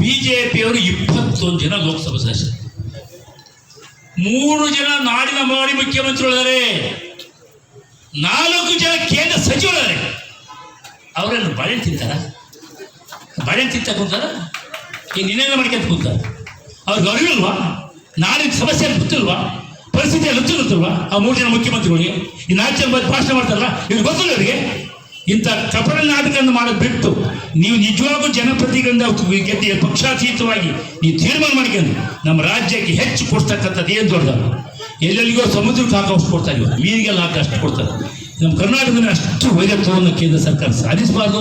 ಬಿಜೆಪಿಯವರು ಇಪ್ಪತ್ತೊಂದು ಜನ ಲೋಕಸಭಾ ಸದಸ್ಯರು ಮೂರು ಜನ ನಾಡಿನ ಮಾಡಿ ಮುಖ್ಯಮಂತ್ರಿಗಳಿದ್ದಾರೆ ನಾಲ್ಕು ಜನ ಕೇಂದ್ರ ಸಚಿವರಿದ್ದಾರೆ ಅವರನ್ನು ಬಾಳೆ ತಿಂತಾರ? ಬಾಳೆ ತಿಂತ ಕೂತಾರ? ಈಗ ನಿನ್ನೆಲ್ಲ ಮಾಡ್ಕೊಂತ ಕೂತಾರ? ಅವ್ರಿಗೆ ಅರಿವಿಲ್ವಾ? ನಾಡಿನ ಸಮಸ್ಯೆ ಗೊತ್ತಿಲ್ವಾ? ಪರಿಸ್ಥಿತಿ ಗೊತ್ತಿರುತ್ತಲ್ವಾ? ಆ ಮೂರು ಜನ ಮುಖ್ಯಮಂತ್ರಿಗಳಿಗೆ? ಈ ನಾಲ್ಕು ಜನ ಭಾಷಣ ಮಾಡ್ತಾರಲ್ಲ, ಇವ್ರಿಗೆ ಗೊತ್ತಿಲ್ಲ ಅವರಿಗೆ. ಇಂಥ ಕಪಟ ನಾಟಕವನ್ನು ಮಾಡೋದು ಬಿಟ್ಟು ನೀವು ನಿಜವಾಗೂ ಜನಪ್ರತಿಗಳಿಂದ ಗೆದ್ದ ಪಕ್ಷಾತೀತವಾಗಿ ನೀವು ತೀರ್ಮಾನ ಮಾಡ್ಕೊಂಡು ನಮ್ಮ ರಾಜ್ಯಕ್ಕೆ ಹೆಚ್ಚು ಕೊಡ್ತಕ್ಕಂಥದ್ದು ಏನು ದೊಡ್ಡದಲ್ಲ ಎಲ್ಲೆಲ್ಲಿಗೋ ಸಮುದ್ರಕ್ಕೆ ಹಾಕೋಷ್ಟು ಕೊಡ್ತಾ ಇವಾಗ ಮೀನಿಗೆಲ್ಲ ಹಾಕಿ ಅಷ್ಟು ಕೊಡ್ತಾರೆ ನಮ್ಮ ಕರ್ನಾಟಕದಲ್ಲಿ ಅಷ್ಟು ವೈರತ್ವವನ್ನು ಕೇಂದ್ರ ಸರ್ಕಾರ ಸಾಧಿಸಬಾರ್ದು.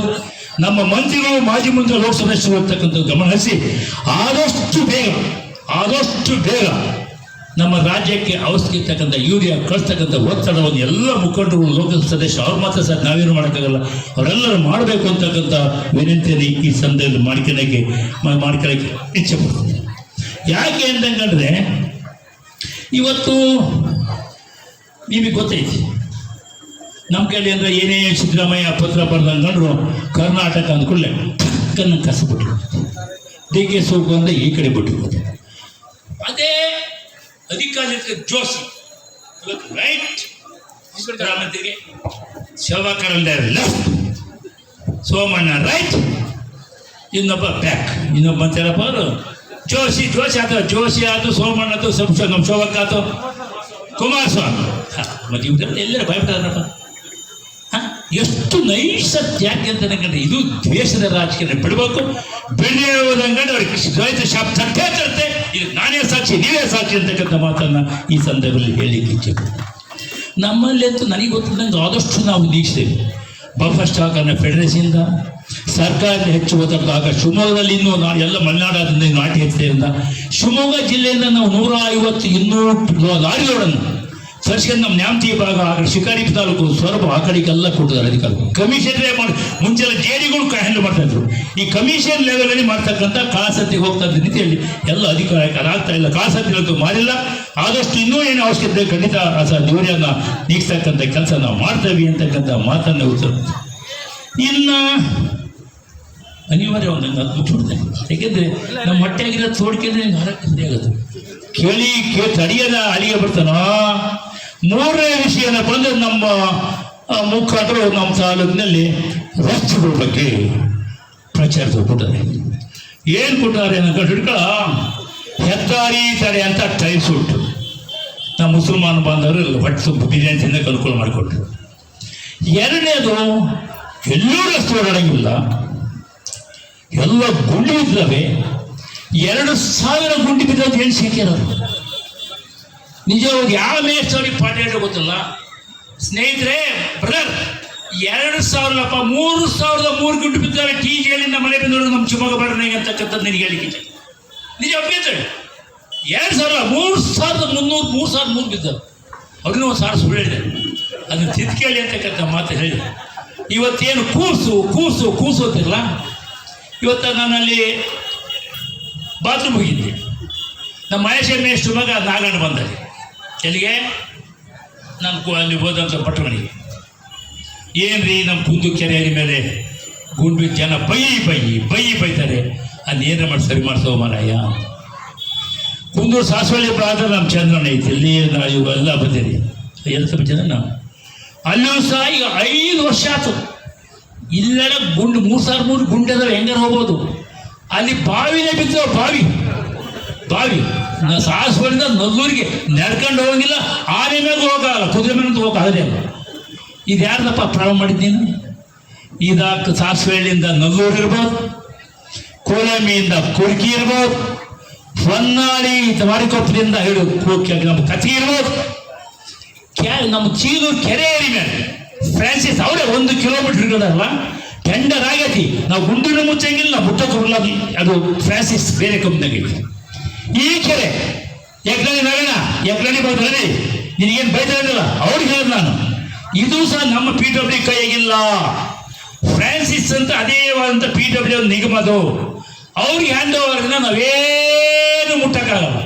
ನಮ್ಮ ಮಂತ್ರಿಗಳು ಮಾಜಿ ಮಂತ್ರಿ ಲೋಕಸಭೆ ಸದಸ್ಯರು ಇರ್ತಕ್ಕಂಥ ಗಮನ ಹರಿಸಿ ಆದಷ್ಟು ಬೇಗ ಆದಷ್ಟು ಬೇಗ ನಮ್ಮ ರಾಜ್ಯಕ್ಕೆ ಅವಶ್ಯಕತಕ್ಕಂಥ ಯೂರಿಯಾ, ಕಳಿಸ್ತಕ್ಕಂಥ ಒತ್ತಡವನ್ನು ಎಲ್ಲ ಮುಖಂಡರು, ಲೋಕಸಭಾ ಸದಸ್ಯ ಅವ್ರು ಮಾತ್ರ ಸರ್ ನಾವೇನು ಮಾಡೋಕ್ಕಾಗಲ್ಲ. ಅವರೆಲ್ಲರೂ ಮಾಡಬೇಕು ಅಂತಕ್ಕಂಥ ವಿನಂತಿಯಲ್ಲಿ ಈ ಸಂದರ್ಭದಲ್ಲಿ ಮಾಡ್ಕೊಳ್ಳೋಕ್ಕೆ ಮಾಡ್ಕೊಳ್ಳೋಕ್ಕೆ ಇಚ್ಛೆ ಪಡ್ತೀನಿ ಯಾಕೆ ಅಂತಂದ್ರೆ ಇವತ್ತು ನಿಮಗೆ ಗೊತ್ತೈತಿ. ನಮ್ಮ ಕೈಲಿ ಅಂದರೆ ಏನೇ ಸಿದ್ದರಾಮಯ್ಯ ಪತ್ರ ಬರ್ದಂಗಂಡ್ರು ಕರ್ನಾಟಕ ಅಂದ್ಕೊಳ್ಳೆ ಕನ್ನ ಕಸ ಡಿ ಕೆ ಶಿವಕುಮಾರ್ ಅಂದರೆ ಈ ಕಡೆ ಬಿಟ್ಟು ಅದೇ ಅಧಿಕಾರಿ ಜೋಶಿ. ರೈಟ್ ಸಿದ್ದರಾಮಯ್ಯಗೆ ಶಿವಕರಂದ ಲೆಫ್ಟ್ ಸೋಮಣ್ಣ ರೈಟ್ ಇನ್ನೊಬ್ಬ ಬ್ಯಾಕ್ ಇನ್ನೊಬ್ಬ ಅಂತಾರಪ್ಪ ಅವರು. ಜೋಶಿ ಜೋಶಿ ಆತ, ಜೋಶಿ ಆತು, ಸೋಮಣ್ಣ ಆತು ಸಂಶ ನಮ್ಮ ಶೋಭಕ್ಕ ಆತು ಕುಮಾರಸ್ವಾಮಿ. ಮತ್ತೆ ಇವ್ರೆಲ್ಲ ಎಲ್ಲರೂ ಭಯಪಡ್ತಾರಪ್ಪ ಎಷ್ಟು ನೈಸ ಯಾಕೆ ಅಂತ ಅನ್ಕೊಂಡ್ರೆ ಇದು ದ್ವೇಷದ ರಾಜಕೀಯ ಬಿಡಬೇಕು. ಬೆಳೆ ಹೋದಂಗಂಡು ಅವ್ರಿಗೆ ದ್ವೈತ ಶಾಪ್ ತಟ್ಟೆ ಇದು ನಾನೇ ಸಾಕ್ಷಿ, ನೀವೇ ಸಾಕ್ಷಿ ಅಂತಕ್ಕಂಥ ಮಾತನ್ನ ಈ ಸಂದರ್ಭದಲ್ಲಿ ಹೇಳಲಿಕ್ಕೆ ಇಚ್ಛೆ ಪಡ್ತೀನಿ. ನಮ್ಮಲ್ಲಿ ಅಂತೂ ನನಗೆ ಗೊತ್ತಿದ್ದಂಗೆ ಆದಷ್ಟು ನಾವು ದೀಕ್ಷೇವೆ ಬಫರ್ ಸ್ಟಾಕ್ ಅನ್ನ ಫೆಡರೇಷನ್ದ ಸರ್ಕಾರದ ಹೆಚ್ಚು ಹೋದಾಗ ಶಿವಮೊಗ್ಗದಲ್ಲಿ ಇನ್ನೂ ನಾ ಎಲ್ಲ ಮಲೆನಾಡಾದ್ರಿಂದ ನಾಟಿ ಹೆಚ್ಚಿದೆ ಶಿವಮೊಗ್ಗ ಜಿಲ್ಲೆಯಿಂದ ನಾವು ನೂರ ಐವತ್ತು ಇನ್ನೂರು ಲಾರಿಗಳನ್ನು ಸರ್ಸ್ಕೊಂಡು ನಮ್ಮ ನ್ಯಾಮತಿ ಭಾಗ, ಆ ಕಡೆ ಶಿಕಾರಿ ತಾಲೂಕು ಸ್ವರೂಪ ಆ ಕಡೆಗೆಲ್ಲ ಕೊಟ್ಟಿದ್ದಾರೆ ಅಧಿಕಾರಿಗಳು. ಕಮಿಷನ್ ಮಾಡಿ ಮುಂಚೆಲ್ಲ ಜೇಡಿಗಳು ಹ್ಯಾಂಡಲ್ ಮಾಡ್ತಾ ಇದ್ರು. ಈ ಕಮಿಷನ್ ಲೆವೆಲ್ ಅಲ್ಲಿ ಮಾಡ್ತಕ್ಕಂಥ ಕಾಸತ್ತಿಗೆ ಹೋಗ್ತಾ ಇದ್ದ ರೀತಿಯಲ್ಲಿ ಎಲ್ಲ ಅಧಿಕಾರ ಆಗ್ತಾ ಇಲ್ಲ. ಕಾಸತ್ತಿಲಂತೂ ಮಾರಿಲ್ಲ ಆದಷ್ಟು ಇನ್ನೂ ಏನು ಅವಶ್ಯಕತೆ ಖಂಡಿತ ಆ ನೀಗಿಸ್ತಕ್ಕಂಥ ಕೆಲಸ ನಾವು ಮಾಡ್ತೇವೆ ಅಂತಕ್ಕಂಥ ಮಾತನ್ನ ಉತ್ತರ. ಇನ್ನ ಅನಿವಾರ್ಯ ಒಂದು ಮುಚ್ಚಿಬಿಡ್ತೇನೆ ಯಾಕೆಂದ್ರೆ ನಮ್ಮ ಹೊಟ್ಟೆಗಿರೋ ತೋಡ್ಕೆಂದ್ರೆ ಹಾರಕ್ಕೆ ಆಗುತ್ತೆ ಕೇಳಿ ಕೇ ತಡಿಯದ ಅಲ್ಲಿಗೆ ಬರ್ತಾನ? ಮೂರನೇ ವಿಷಯನ ಬಂದು ನಮ್ಮ ಮುಖಾಂತರ ನಮ್ಮ ತಾಲೂಕಿನಲ್ಲಿ ರಸ್ತೆಗಳ ಬಗ್ಗೆ ಪ್ರಚಾರ ಕೊಟ್ಟಿದ್ದಾರೆ ಏನು ಕೊಟ್ಟಾರೆ ಅಂತ ಹಿಡ್ಕೊಳ ಹೆದ್ದಾರಿ ತಡೆ ಅಂತ ಟೈಲ್ಸ್ ಉಂಟು. ನಮ್ಮ ಮುಸಲ್ಮಾನ ಬಾಂಧವರು ಹೊಟ್ಟೆ ತುಂಬ ಬಿರಿಯಾನಿ ತಿನ್ನಕ್ಕೆ ಅನುಕೂಲ ಮಾಡಿಕೊಟ್ರು ಎರಡನೇದು, ಎಲ್ಲೂ ರಸ್ತೆ ಓಡಾಡಂಗಿಲ್ಲ. ಎಲ್ಲ ಗುಂಡಿ ಇದ್ದಾವೆ ಎರಡು ಸಾವಿರ ಗುಂಡಿ ಬಿದ್ದದ್ದು ಏನು ಸಿಕ್ಕಿರೋದು? ನಿಜವಾಗಿ ಯಾವ ಮೇಷ್ಟವ್ರಿಗೆ ಪಾಠ ಹೇಳೋ ಗೊತ್ತಿಲ್ಲ. ಸ್ನೇಹಿತರೆ ಬ್ರದರ್ ಎರಡು ಸಾವಿರಪ್ಪ ಮೂರು ಸಾವಿರದ ಮೂರು ಗುಂಡು ಬಿದ್ದಾವೆ ಟಿ ನಮ್ಮ ಮನೆ ಬಂದವರು ನಮ್ಮ ಶಿವಮೊಗ್ಗ ಬಡಣೆ ಅಂತಕ್ಕಂಥದ್ದು ನಿನಗೆ ಹೇಳಿಕೆ. ನಿಜ ಒಪ್ಪಿರ್ತೇವೆ ಎರಡು ಸಾವಿರ, ಮೂರು ಸಾವಿರದ ಮುನ್ನೂರು, ಮೂರು ಸಾವಿರದ ಮೂರು ಬಿದ್ದರು ಅವ್ರನ್ನೂ ಒಂದು ಸಾವಿರ ಸುಳ್ಳು ಹೇಳಿದೆ. ಅದನ್ನು ತಿದ್ಕೇಳಿ ಅಂತಕ್ಕಂಥ ಮಾತು ಹೇಳಿದೆ. ಇವತ್ತೇನು ಕೂಸು ಕೂಸು ಕೂಸು ಅಂತಿರಲ್ಲ? ಇವತ್ತು ನಾನಲ್ಲಿ ಬಾತ್ರೂಮ್ ಹೋಗಿದ್ದೆ. ನಮ್ಮ ಮಹೇಶ್ ಮೇಷ್ಟು ಮಗ ನಾಗಣ್ಣ ಬಂದಲ್ಲಿ ಎಲ್ಲಿಗೆ? ನಮ್ಮ ಅಲ್ಲಿ ಹೋದಂಥ ಪಟ್ಮಣಿ ಏನು ರೀ ನಮ್ಮ ಕುಂದು ಕೆರೆ ಮೇಲೆ ಗುಂಡು ಜನ ಬೈ ಬೈ ಬೈ ಬೈತಾರೆ. ಅಲ್ಲಿ ಏನಾರ ಮಾಡಿ ಸರಿ ಮಾಡಿಸೋ ಮಾರಾಯ? ಕುಂದೂರು ಸಾಸವಳ್ಳಿ ಪ್ರಾಂತ ನಮ್ಮ ಚಂದ್ರನ ಐತಿ, ಇಲ್ಲಿ ನಾವು ಇವೆಲ್ಲ ಬಂದಿರಿ. ಎಲ್ಲ ಸ್ವಲ್ಪ ಜನ ನಾವು. ಅಲ್ಲೂ ಸಹ ಈಗ ಐದು ವರ್ಷ ಆಯ್ತು ಇಲ್ಲೆಲ್ಲ ಗುಂಡು, ಮೂರು ಸಾವಿರ ಮೂರು ಗುಂಡೆದ್ರೆ ಹೆಂಗಾರು ಹೋಗ್ಬೋದು. ಅಲ್ಲಿ ಬಾವಿನೇ ಬಿದ್ದವು ಬಾವಿ. ಬಾವಿ. ಸಾಹಸಗಳಿಂದ ನಲ್ಲೂರಿಗೆ ನಡ್ಕೊಂಡು ಹೋಗಂಗಿಲ್ಲ, ಆನೆ ಮೇಲೆ ಹೋಗಲ್ಲ, ಕುದುರೆ ಹೋಗಕ್ಕಾಗದೇ ಇಲ್ಲ. ಇದು ಯಾರ್ದಪ್ಪ ಪ್ರಾರಂಭ ಮಾಡಿದ್ದೀನಿ ಇದಾಕ ಸಾಸಿವೆಳ್ಳಿಯಿಂದ ನಲ್ಲೂರು ಇರ್ಬೋದು ಕೋಲಮಿಯಿಂದ ಕುರ್ಕಿ ಇರ್ಬೋದು, ಹೊನ್ನಾಳಿ ತವಾರಿಕೊಪ್ಪದಿಂದ ಹೇಳು ನಮ್ಮ ಕತಿ ಇರ್ಬೋದು. ಕ್ಯಾ, ನಮ್ಮ ಚೀಲು ಕೆರೆ ಏರಿ ಮೇಲೆ ಫ್ರಾನ್ಸಿಸ್ ಅವರೇ ಒಂದು ಕಿಲೋಮೀಟರ್ ಇರೋದಲ್ಲ ಟೆಂಡರ್ ಆಗೈತಿ ನಾವು ಗುಂಡಿನ ಮುಚ್ಚಂಗಿಲ್ಲ ಮುಟ್ಟಕ್ಕೆ ಅದು. ಫ್ರಾನ್ಸಿಸ್ ಬೇರೆ ಕಂಪ್ನಿಯಾಗಿತ್ತು ಈ ಕೆರೆ ಎಕ್ರಣಿ ನಗಣ ಎಕ್ರಣಿ ಬರ್ತಾರೆ ನಿನಗೇನು ಬೈತಾ ಇರಲಿಲ್ಲ ಅವ್ರಿಗೆ ಹೇಳಿದ್ ನಾನು. ಇದು ಸಹ ನಮ್ಮ ಪಿ ಡಬ್ಲ್ಯೂ ಕೈಯಾಗಿಲ್ಲ. ಫ್ರಾನ್ಸಿಸ್ ಅಂತ ಅದೇ ಆದಂಥ ಪಿ ಡಬ್ಲ್ಯೂ ನಿಗಮ ಅದು ಅವ್ರಿಗೆ ಹ್ಯಾಂಡ್ ದಿನ ನಾವೇನು ಮುಟ್ಟಕ್ಕಾಗಲ್ಲ.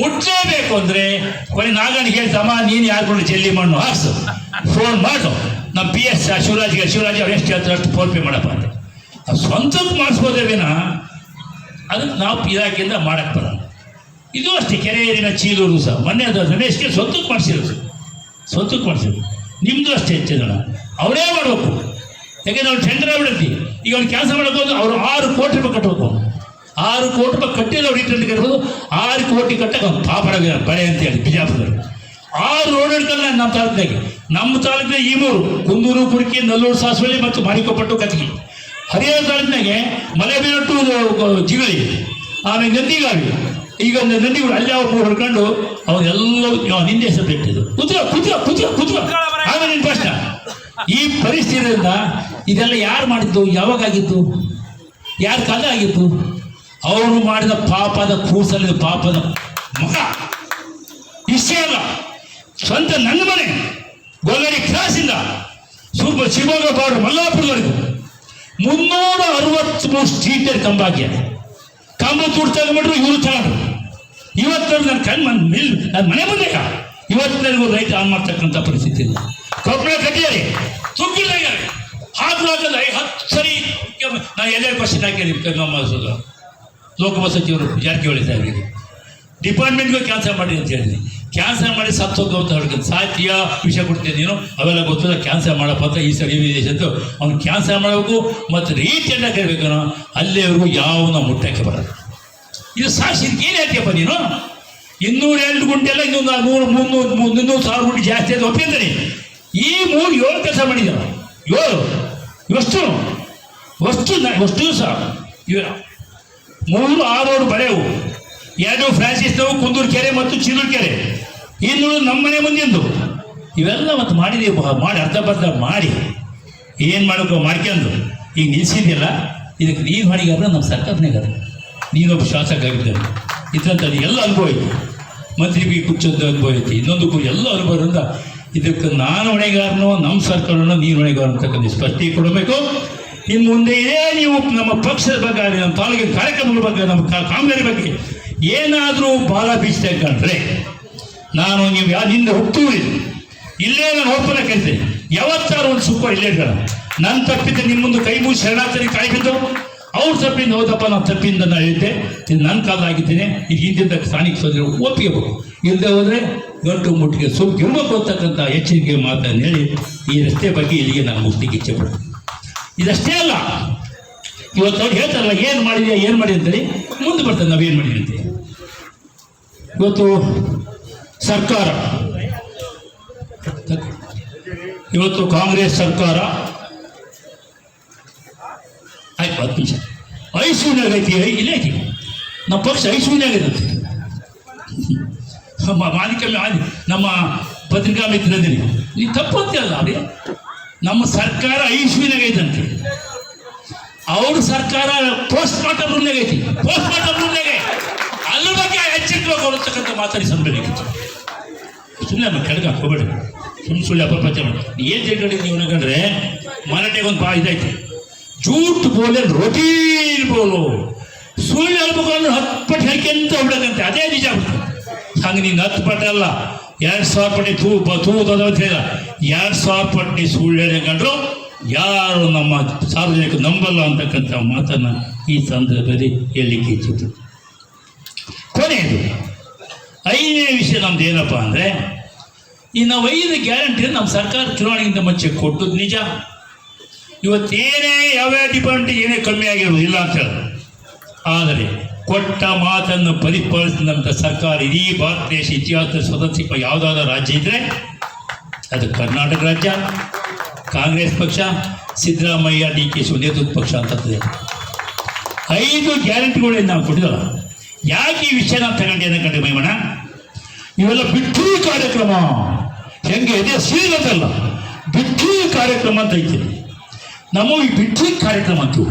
ಮುಟ್ಟಲೇಬೇಕು ಅಂದರೆ, ಕೊನೆ ನಾಗಣ್ಣ ಹೇಳ್ತಮ್ಮ ನೀನು ಯಾರ್ಕೊಂಡು ಜಲ್ಲಿ ಮಣ್ಣು ಹಾಕ್ಸು. ಫೋನ್ ಮಾಡು. ನಮ್ಮ ಪಿ ಎಸ್ ಶಿವರಾಜ್ಗೆ, ಶಿವರಾಜ್ ಅವ್ರು ಎಷ್ಟು ಹೇಳ್ತಾರೆ ಅಷ್ಟು ಫೋನ್ ಪೇ ಮಾಡಪ್ಪ ಅಂತ. ಸ್ವಂತಕ್ಕೆ ಮಾಡಿಸ್ಬೋದೇ ವಿನ ಅದಕ್ಕೆ ನಾವು ಇಲಾಖೆಯಿಂದ ಮಾಡಕ್ಕೆ ಬರೋಣ ಇದು ಅಷ್ಟೇ, ಕೆರೆ ದಿನ ಚೀಲೂರು ಸಹ. ಮೊನ್ನೆ ಅದು ರಮೇಶ್ಗೆ ಸ್ವಂತಕ್ಕೆ ಮಾಡಿಸಿರೋದು. ಸ್ವಂತಕ್ಕೆ ಮಾಡಿಸಿದ್ರು ನಿಮ್ಮದು ಅಷ್ಟೇ ಹೆಚ್ಚಿದಣ ಅವರೇ ಮಾಡಬೇಕು. ಯಾಕೆ ನಾವು ಟೆಂಡರ್ ಆಗ್ಬಿಡತ್ತಿ ಈಗ ಅವ್ರು ಕೆಲಸ ಮಾಡಬಹುದು ಅವರು ಆರು ಕೋಟಿ ರೂಪಾಯಿ ಕಟ್ಟಬೇಕು. ಆರು ಕೋಟಿ ರೂಪಾಯಿ ಕಟ್ಟಿಲ್ಲ ಅವ್ರು ರಿಟರ್ನ್ ಕಟ್ಟಬಹುದು ಆರು ಕೋಟಿ ಕಟ್ಟಕ್ಕೆ ಅವ್ನು ಪಾಪಡಾಗ ಅಂತ ಹೇಳಿ ಬಿಜಾಪುರದಲ್ಲಿ ಆರು ರೋಡ್ ಹಿಡ್ಕಲ್ಲ ನಮ್ಮ ತಾಲೂಕಿನಾಗೆ. ನಮ್ಮ ತಾಲೂಕಿನ ಈ ಮೂರು, ಕುಂದೂರು, ಕುಡಿಕೆ, ನಲ್ಲೂರು, ಸಾಸವಳ್ಳಿ ಮತ್ತು ಮಾರಿಕೊಪ್ಪಟ್ಟು ಕತ್ಗಿ. ಹರಿಯಾಣ ತಾಲೂಕಿನಾಗೆ ಮಲೆಬೀರಟ್ಟು ಜಿಗಳಿ, ಆಮೇಲೆ ನಂದಿಗಾವಿ ಈಗ ನಂದಿಗಳು ಅಲ್ಲಿ ಮೂರು ಹೊಡ್ಕೊಂಡು ಅವಾಗೆಲ್ಲವೂ ನಿಂದೆ ಹೆಸರು ಬಿಟ್ಟಿದ್ದು. ಕುತ್ರ ಕುತ್ರ ಕುತ್ರ ಕುತ್ರ ಆಮೇಲೆ ನಿನ್ ಪ್ರಶ್ನೆ. ಈ ಪರಿಸ್ಥಿತಿಯಿಂದ ಇದೆಲ್ಲ ಯಾರು ಮಾಡಿದ್ದು? ಯಾವಾಗ ಆಗಿತ್ತು ಯಾರ ಕಾಲ ಆಗಿತ್ತು ಅವರು ಮಾಡಿದ ಪಾಪದ ಕೂಸಲಿದ ಪಾಪದ ಮಗ ಇಷ್ಟೇ ಅಲ್ಲ, ಸ್ವಂತ ನನ್ನ ಮನೆ ಗೊಲ್ಲಡಿ ಕ್ರಾಸಿಂದ ಸೂಪರ್ ಶಿವಮೊಗ್ಗ ಬಾರ್ಡರ್ ಮಲ್ಲಾಪುರದವರೆಗೂ ಮುನ್ನೂರ ಅರವತ್ಮೂರು ಸ್ಟ್ರೀಟ್ ಕಂಬ ಕಂಬ ತುಡ್ ಮಾಡಿದ್ರು ಇವರು ತಗೊಂಡ್ರು ಇವತ್ತು ನನ್ನ ಕಣ್ ನನ್ನ ಮಿಲ್ ನನ್ನ ಮನೆ ಮುಂದೆ ಇವತ್ತು ರೈತ ಆನ್ ಮಾಡ್ತಕ್ಕಂಥ ಪರಿಸ್ಥಿತಿ ಇಲ್ಲ ಕೊಪ್ಪಳ ಕಟ್ಟಿದ್ದಾರೆ. ತುಗ್ಗಿದಾಗ ಹಾದ್ರಾಗಲ್ಲ ಹತ್ತು ಸರಿ ನಾನು ಎಲ್ಲೇ ಕ್ವಶನ್ ಹಾಕಿದ್ದೀನಿ ನಮ್ಮ ಲೋಕಸಭಾ ಸಚಿವರು ಜಾರಕಿಹೊಳಿ ಸಾಹೇಬರಿಗೆ ಡಿಪಾರ್ಟ್ಮೆಂಟ್ಗೂ ಕ್ಯಾನ್ಸಲ್ ಮಾಡಿ ಅಂತ ಹೇಳಿದ್ವಿ ಕ್ಯಾನ್ಸಲ್ ಮಾಡಿ ಸತ್ತೋಗ ಅಂತ ಹೇಳ್ಕೊಂಡು ಸಾಹಿತ್ಯ ವಿಷಯ ಕೊಡ್ತೀನಿ ನೀನು. ಅವೆಲ್ಲ ಗೊತ್ತಿಲ್ಲ, ಕ್ಯಾನ್ಸಲ್ ಮಾಡಪ್ಪ ಈ ಸರಿ ವಿದೇಶ ಅವ್ನು ಕ್ಯಾನ್ಸಲ್ ಮಾಡಬೇಕು. ಮತ್ತು ರೀತಿಯನ್ನ ಕೇಳಬೇಕು ಅಲ್ಲಿವರೆಗೂ ಯಾವ ಮುಟ್ಟಕ್ಕೆ ಬರಲ್ಲ. ಇದು ಸಾಕ್ಷಿ ಏನು ಹೇಳ್ತೀಯಪ್ಪ ನೀನು ಇನ್ನೂರ ಎರಡು ಗುಂಟೆ ಎಲ್ಲ ಇನ್ನೊಂದು ನೂರು, ಮುನ್ನೂರು ಮುನ್ನೂರು ಸಾವಿರ ಗುಂಟೆ ಜಾಸ್ತಿ ಅಂತ ಒಪ್ಪಿಂదని ಈ ಮೂರು ಏಳು ಕೆಲಸ ಮಾಡಿದ್ದಾವೆ ಏಳು. ವಸ್ತು ವಸ್ತು ವಸ್ತು ಸಹ ಇವ ಮೂರು ಆರೋಡು ಬರೆಯವು ಎರಡು ಫ್ರಾನ್ಸಿಸ್ನವು ಕುಂದೂರು ಕೆರೆ ಮತ್ತು ಚಿನ್ನೂರು ಕೆರೆ ಇನ್ನು ನಮ್ಮನೆ ಮುಂದಿಂದು ಇವೆಲ್ಲ ಮತ್ತು ಮಾಡಿದೀವಿ ಬ- ಮಾಡಿ, ಅರ್ಧ ಬರ್ಧ ಮಾಡಿ. ಏನು ಮಾಡಬೇಕು ಮಾಡ್ಕೊಂಡು ಈಗ ನಿಲ್ಸಿದ್ಯಲ್ಲ ಇದಕ್ಕೆ ನೀರು ಮಾಡಿಗಾದ್ರೆ ನಮ್ಮ ಸರ್ಕಾರನಾಗಾರ ನೀನೊಬ್ಬ ಶಾಸಕ ಆಗಿದ್ದಾನೆ. ಇದ್ರಂಥದ್ದು ಎಲ್ಲ ಅನುಭವ ಐತಿ. ಮಂತ್ರಿ ಬಿ ಕುಚ್ಚದ್ದು ಅನುಭವ ಐತಿ. ಇನ್ನೊಂದು ಕು- ಎಲ್ಲ ಅನುಭವದಿಂದ ಇದಕ್ಕೆ ನಾನು ಹೊಣೆಗಾರನೋ ನಮ್ಮ ಸರ್ಕಾರನೋ ನೀನು ಹೊಣೆಗಾರ ಅಂತಕ್ಕಂಥ ಸ್ಪಷ್ಟಿ ಕೊಡಬೇಕು. ಇನ್ನು ಮುಂದೆ ಇದೇ ನೀವು ನಮ್ಮ ಪಕ್ಷದ ಬಗ್ಗೆ ನಮ್ಮ ತಾಲೂಕಿನ ಕಾರ್ಯಕ್ರಮಗಳ ಬಗ್ಗೆ, ನಮ್ಮ ಕಾಮಗಾರಿ ಬಗ್ಗೆ ಏನಾದರೂ ಬಾಲ ಬೀಸ್ತೇ ಕಂಡ್ರೆ ನಾನು ನೀವು ಯಾ ಹಿಂದೆ ಹುಟ್ಟೂರಿ. ಇಲ್ಲೇ ನಾನು ಹೋಗ್ತಾನೆ ಕರಿತೀನಿ ಯಾವತ್ತಾರು ಒಂದು ಸುಖ ಇಲ್ಲೇ ನನ್ನ ತಪ್ಪಿದ್ದೆ ನಿಮ್ಮ ಮುಂದೆ ಕೈ ಮುಗಿ ಶರಣಾರ್ಥಿ ಕಾಯಿ ಬಿದ್ದು. ಅವ್ರ ಸಪ್ಪಿಂದ ಹೌದಪ್ಪ ನಾವು ತಪ್ಪಿಂದ ನಾನು ಹೇಳ್ತೆ. ನನ್ನ ಕಾಲ ಆಗಿದ್ದೇನೆ ಇದು ಹಿಂದಿದ್ದ ಸ್ಥಾನಿಕ ಸೋದರ ಒಪ್ಪಿಗೆಬೇಕು. ಇಲ್ಲದೆ ಹೋದರೆ ಗಂಟು ಮುಟ್ಟಿಗೆ ಸುಖ ಇರಬೇಕು ಅಂತಕ್ಕಂಥ ಎಚ್ಚರಿಕೆ ಮಾತನ್ನು ಹೇಳಿ ಈ ರಸ್ತೆ ಬಗ್ಗೆ ಇಲ್ಲಿಗೆ ನಾನು ಮುಟ್ಟಿಗೆ ಇಚ್ಛೆ ಪಡ್ತೀನಿ. ಇದಷ್ಟೇ ಅಲ್ಲ, ಇವತ್ತು ಅವ್ರು ಹೇಳ್ತಾರಲ್ಲ, ಏನು ಮಾಡಿದ್ಯಾ, ಏನು ಮಾಡಿ ಅಂತೇಳಿ? ಮುಂದೆ ಬರ್ತದೆ ನಾವೇನು ಮಾಡಿ ಅಂತೇಳಿ. ಇವತ್ತು ಸರ್ಕಾರ, ಇವತ್ತು ಕಾಂಗ್ರೆಸ್ ಸರ್ಕಾರ. ಆಯ್ತು, ಹತ್ತು ನಿಮಿಷ. ಐಸೂನ್ಯಾಗ ಐತಿ ಇಲ್ಲೇ ಐತಿ. ನಮ್ಮ ಪಕ್ಷ ಐಸೂನ್ಯಾಗ ಐತಿ ನಮ್ಮ ಮಾಲಿಕ ಮಾಲಿ ನಮ್ಮ ಪತ್ರಿಕಾ ಮಿತ್ರದಲ್ಲಿ ನೀವು ತಪ್ಪು ಅಂತೀರಲ್ಲ ಅದೇ. ನಮ್ಮ ಸರ್ಕಾರ ಐಶ್ವಿನಾಗ ಐತಂತೆ. ಅವ್ರ ಸರ್ಕಾರ ಪೋಸ್ಟ್ ಮಾರ್ಟಮ್ ರೂಮ್ನಾಗ ಐತಿ. ಪೋಸ್ಟ್ ಮಾರ್ಟಮ್ ರೂಮ್ನಾಗೆ ಅದ್ರ ಬಗ್ಗೆ ಎಚ್ಚರಿಕೆ ಕೊಡತಕ್ಕಂಥ ಮಾತಾಡಿ ಸಂಬಂಧ ಸುಮ್ಮನೆ ನಮ್ಮ ಕೆಳಗೆ ಹಾಕೋಬೇಡ ಸುಮ್ಮನೆ ಸುಳ್ಳು ಮಾಡಿ. ಏನು ತಿಳ್ಕೊಂಡಿದ್ದು ನೀವು ಅನ್ಕೊಂಡ್ರೆ ಮರಾಠಿಗೆ ಒಂದು ಬಾ ಇದೈತಿ ಜೂಟ್ ಬೋಲೆ ರೊಟೀನ್ ಬೋಲು. ಸುಳ್ಳು ಹೇಳ್ಬೇಕು ಹತ್ತು ಪಟ್ಟು ಹೇಳ್ಕೊಂತ ಹೋಗ್ಬೇಕಂತೆ ಅದೇ ನಿಜ ಆಗ್ಬಿಡ್ತು. ಹಂಗೆ ನೀನು ಹತ್ತು ಅಲ್ಲ. ಎರಡು ಸಾವಿರ ಪಟ್ಟಿ ತೂ ತೂ ಅಂತ ಹೇಳಿದ. ಎರಡು ಸಾವಿರ ಪಟ್ಟಿ ಸುಳ್ಳು ಹೇಳ್ಕೊಂಡ್ರು ಯಾರು ನಮ್ಮ ಸಾರ್ವಜನಿಕ ನಂಬಲ್ಲ ಅಂತಕ್ಕಂಥ ಮಾತನ್ನು ಈ ಸಂದರ್ಭದಲ್ಲಿ ಹೇಳಲಿಕ್ಕೆ ಇಚ್ಛಿತು ಕೊನೆಯದು, ಐದನೇ ವಿಷಯ ನಮ್ದು ಏನಪ್ಪ ಅಂದರೆ ಈ ನಾವು ಐದು ಗ್ಯಾರಂಟಿ ನಮ್ಮ ಸರ್ಕಾರ ಚುನಾವಣೆಗಿಂತ ಮುಂಚೆ ಕೊಟ್ಟದ್ದು ನಿಜ. ಇವತ್ತೇನೇ ಯಾವ್ಯಾವ ಡಿಪಾರ್ಟ್ಮೆಂಟ್ ಏನೇ ಕಮ್ಮಿ ಆಗಿರೋದು ಇಲ್ಲ ಅಂತ ಹೇಳಿದ್ರು ಆದರೆ ಕೊಟ್ಟ ಮಾತನ್ನು ಪರಿಪಾಲಿಸಿದಂಥ ಸರ್ಕಾರ ಇಡೀ ಭಾರತ ದೇಶ ಇತಿಹಾಸದ ಸ್ವತಂತ್ರ ಯಾವುದಾದ ರಾಜ್ಯ ಇದ್ದರೆ ಅದು ಕರ್ನಾಟಕ ರಾಜ್ಯ, ಕಾಂಗ್ರೆಸ್ ಪಕ್ಷ, ಸಿದ್ದರಾಮಯ್ಯ ಡಿ ಕೆ ಶಿವ ನೇತೃತ್ವ ಪಕ್ಷ ಅಂತಂತದೆ ಐದು ಗ್ಯಾರಂಟಿಗಳೇನು ನಾವು ಕೊಟ್ಟಿದ್ದಲ್ಲ ಯಾಕೆ ಈ ವಿಷಯ ನಾವು ತಗೊಂಡು ಕಂಡು ಮೈಮಣ ಇವೆಲ್ಲ ಬಿಟ್ಟು ಕಾರ್ಯಕ್ರಮ. ಹೆಂಗೆ ಇದೆ? ಸೀಲದಲ್ಲ ಬಿಟ್ಟು ಕಾರ್ಯಕ್ರಮ ಅಂತ ಐತಿ. ನಮ್ಮ ಈ ಬಿಟ್ಟು ಕಾರ್ಯಕ್ರಮ ಅಂತೀವಿ.